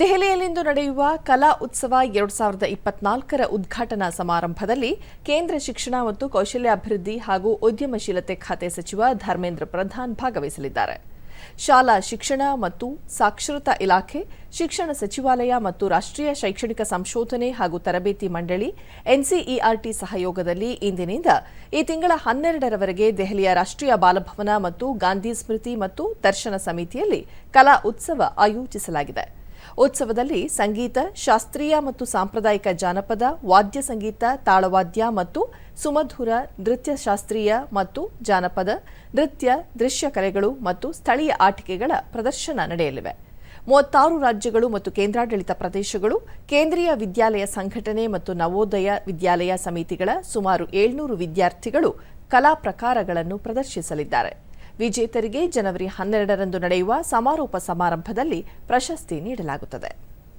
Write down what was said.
ದೆಹಲಿಯಲ್ಲಿಂದು ನಡೆಯುವ ಕಲಾ ಉತ್ಸವ ಎರಡು ಸಾವಿರದ ಇಪ್ಪತ್ನಾಲ್ಕರ ಉದ್ಘಾಟನಾ ಸಮಾರಂಭದಲ್ಲಿ ಕೇಂದ್ರ ಶಿಕ್ಷಣ ಮತ್ತು ಕೌಶಲ್ಯಾಭಿವೃದ್ಧಿ ಹಾಗೂ ಉದ್ಯಮಶೀಲತೆ ಖಾತೆ ಸಚಿವ ಧರ್ಮೇಂದ್ರ ಪ್ರಧಾನ್ ಭಾಗವಹಿಸಲಿದ್ದಾರೆ. ಶಾಲಾ ಶಿಕ್ಷಣ ಮತ್ತು ಸಾಕ್ಷರತಾ ಇಲಾಖೆ, ಶಿಕ್ಷಣ ಸಚಿವಾಲಯ ಮತ್ತು ರಾಷ್ಟ್ರೀಯ ಶೈಕ್ಷಣಿಕ ಸಂಶೋಧನೆ ಹಾಗೂ ತರಬೇತಿ ಮಂಡಳಿ, ಎನ್ಸಿಇಆರ್ಟಿ ಸಹಯೋಗದಲ್ಲಿ ಇಂದಿನಿಂದ ಈ ತಿಂಗಳ ಹನ್ನೆರಡರವರೆಗೆ ದೆಹಲಿಯ ರಾಷ್ಟ್ರೀಯ ಬಾಲಭವನ ಮತ್ತು ಗಾಂಧಿ ಸ್ಮೃತಿ ಮತ್ತು ದರ್ಶನ ಸಮಿತಿಯಲ್ಲಿ ಕಲಾ ಉತ್ಸವ ಆಯೋಜಿಸಲಾಗಿದೆ. ಉತ್ಸವದಲ್ಲಿ ಸಂಗೀತ, ಶಾಸ್ತ್ರೀಯ ಮತ್ತು ಸಾಂಪ್ರದಾಯಿಕ ಜಾನಪದ, ವಾದ್ಯ ಸಂಗೀತ, ತಾಳವಾದ್ಯ ಮತ್ತು ಸುಮಧುರ, ನೃತ್ಯ ಶಾಸ್ತ್ರೀಯ ಮತ್ತು ಜಾನಪದ, ನೃತ್ಯ, ದೃಶ್ಯ ಕಲೆಗಳು ಮತ್ತು ಸ್ಥಳೀಯ ಆಟಿಕೆಗಳ ಪ್ರದರ್ಶನ ನಡೆಯಲಿವೆ. ಮೂವತ್ತಾರು ರಾಜ್ಯಗಳು ಮತ್ತು ಕೇಂದ್ರಾಡಳಿತ ಪ್ರದೇಶಗಳು, ಕೇಂದ್ರೀಯ ವಿದ್ಯಾಲಯ ಸಂಘಟನೆ ಮತ್ತು ನವೋದಯ ವಿದ್ಯಾಲಯ ಸಮಿತಿಗಳ ಸುಮಾರು ಏಳ್ನೂರು ವಿದ್ಯಾರ್ಥಿಗಳು ಕಲಾ ಪ್ರಕಾರಗಳನ್ನು ಪ್ರದರ್ಶಿಸಲಿದ್ದಾರೆ. ವಿಜೇತರಿಗೆ ಜನವರಿ ಹನ್ನೆರಡರಂದು ನಡೆಯುವ ಸಮಾರೋಪ ಸಮಾರಂಭದಲ್ಲಿ ಪ್ರಶಸ್ತಿ ನೀಡಲಾಗುತ್ತದೆ.